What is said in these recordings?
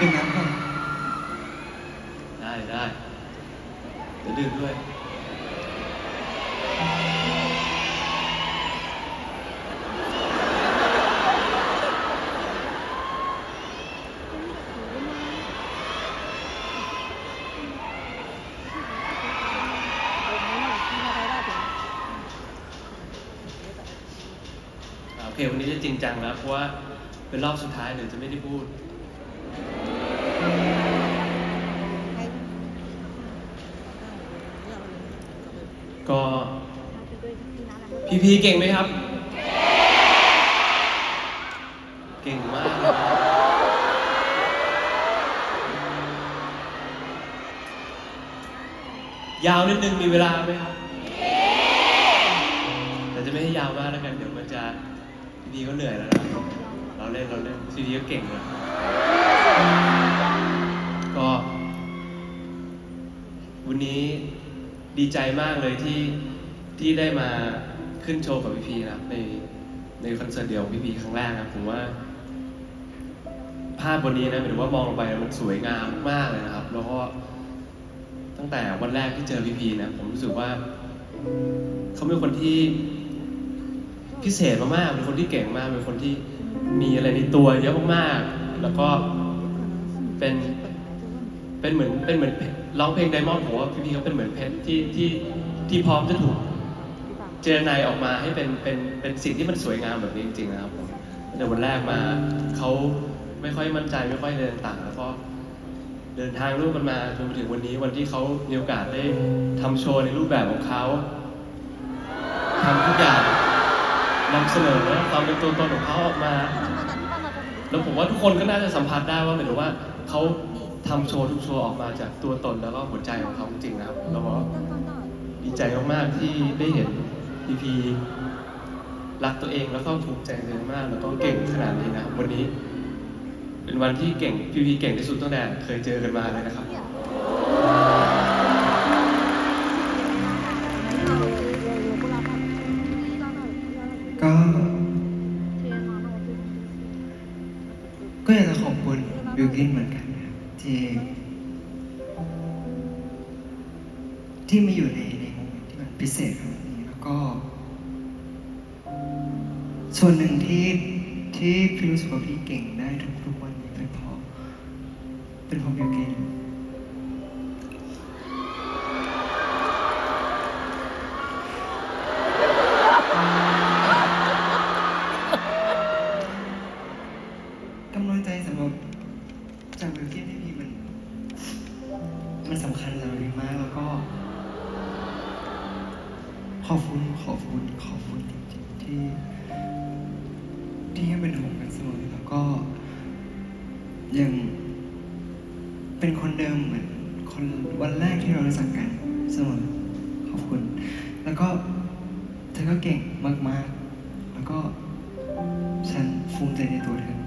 ดื่มน้ำก่อนได้ได้เดี๋ยวดื่มด้วย โอเควันนี้จะจริงจังแล้วเพราะว่าเป็นรอบสุดท้ายเดี๋ยวจะไม่ได้พูด ก็พีพีเก่งไหมครับ เก่งมากยยาวนิดนึงมีเวลาไหมครับแต่จะไม่ให้ยาวมากแล้วกัน เดี๋ยวมันจะพีพีก็เหนื่อยแล้วนะเราเล่นเราเล่นซีดีก็เก่งเลยก็ วันนี้ ดีใจมากเลยที่ที่ได้มาขึ้นโชว์กับพี่พีนะครับในในคอนเสิร์ตเดียวพี่พีครั้งแรกนะผมว่า ภาพบนนี้นะหมายถึงว่ามองลงไปมันสวยงามมากเลยนะครับ แล้วก็ตั้งแต่วันแรกที่เจอพี่พีนะผมรู้สึกว่าเขาเป็นคนที่พิเศษมากๆเป็นคนที่เก่งมาก เป็นคนที่มีอะไรในตัวเยอะมากๆ แล้วก็เป็นเป็นเหมือนเป็นเหมือน ร้องเพลงไดมอนด์ผมว่าพี่พีเขาเป็นเหมือนเพชรที่ที่ที่พร้อมจะถูกเจรนายออกมาให้เป็นเป็นเป็นสิ่งที่มันสวยงามแบบนี้จริงๆนะครับผมแต่วันแรกมาเขาไม่ค่อยมั่นใจไม่ค่อยเดินต่างแล้วก็เดินทางร่วมกันมาจนถึงวันนี้วันที่เขามีโอกาสได้ทำโชว์ในรูปแบบของเขาทำทุกอย่างนำเสนอความเป็นตัวตนของเขาออกมา แล้วผมว่าทุกคนก็น่าจะสัมผัสได้ว่าหมายถึงว่าเขา ทำโชว์ทุกโชว์ออกมาจากตัวตนแล้วก็หัวใจของเขาจริงๆนะครับแล้วก็ดีใจมากๆที่ได้เห็นพีพีรักตัวเองแล้วก็ภูมิใจตัวเองมาก แล้วก็เก่งขนาดนี้นะครับวันนี้ เป็นวันที่เก่งพีพีเก่งที่สุดตั้งแต่เคยเจอกันมาเลยนะครับก็ก็อยากจะขอบคุณบิวกินเหมือนกัน ที่ที่มาอยู่ในในโมเมนต์ที่มันพิเศษขนาดนี้แล้วก็ ส่วนหนึ่งที่ที่พี่รู้สึกว่าพี่เก่งได้ทุกทุกวันนี้เป็นเพราะเป็นเพราะบิวกิน ที่ยังเป็นห่วงกันเสมอแล้วก็ ยังเป็นคนเดิมเหมือนคนวันแรกที่เรารู้จักกันเสมอขอบคุณ แล้วก็เธอก็เก่งมากๆ แล้วก็ฉันภูมิใจในตัวเธอ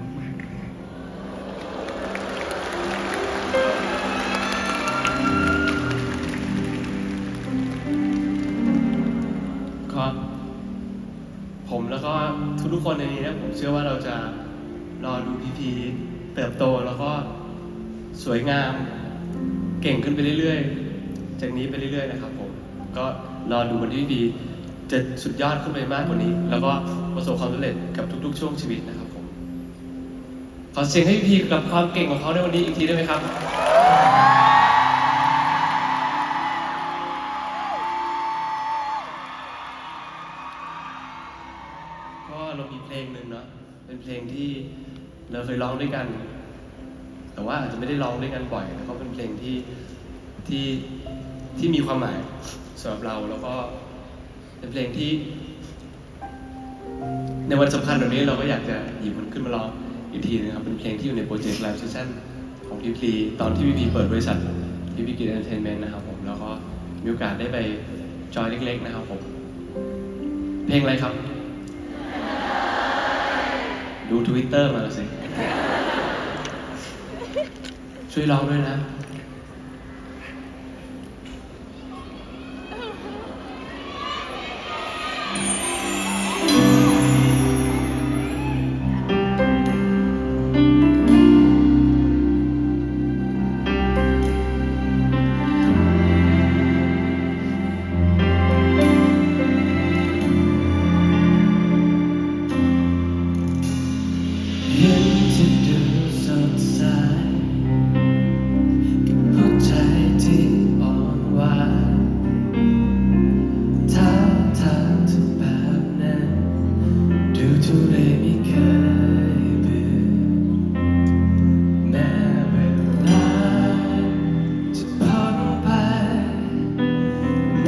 คนในนี้นะผมเชื่อว่าเราจะรอดูพีพีเติบโตแล้วก็สวยงาม เก่งขึ้นไปเรื่อยๆ จากนี้ไปเรื่อยๆนะครับผมก็รอดูวันที่พีพีจะสุดยอดขึ้นไปมากกว่านี้ แล้วก็ประสบความสำเร็จกับทุก ๆ ช่วงชีวิตนะครับผมขอเสียงให้พีพีกับความเก่งของเขาในวันนี้อีกทีได้ไหมครับ เรามีเพลงหนึ่งเนาะเป็นเพลงที่เราเคยร้องด้วยกัน แต่ว่าอาจจะไม่ได้ร้องด้วยกันบ่อยแต่ก็เป็นเพลงที่ที่ที่มีความหมายสำหรับเราแล้วก็เป็นเพลงที่ ในวันสำคัญแบบนี้เราก็อยากจะหยิบมันขึ้นมาร้องอีกทีนะครับ เป็นเพลงที่อยู่ในโปรเจกต์ Live Session ของพีพีตอนที่พีพีเปิดบริษัทพีพีกิจเอนเตอร์เทนเมนต์นะครับผมแล้วก็มีโอกาสได้ไปจอยเล็กๆนะครับผม เพลงอะไรครับ ดูทวิตเตอร์มาสิ ช่วยร้องด้วยนะทุ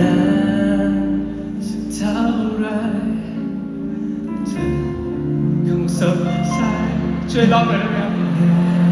านสักเท่าไรเธอคงสดใสช่วยร้องหน่อยได้ไหมครับ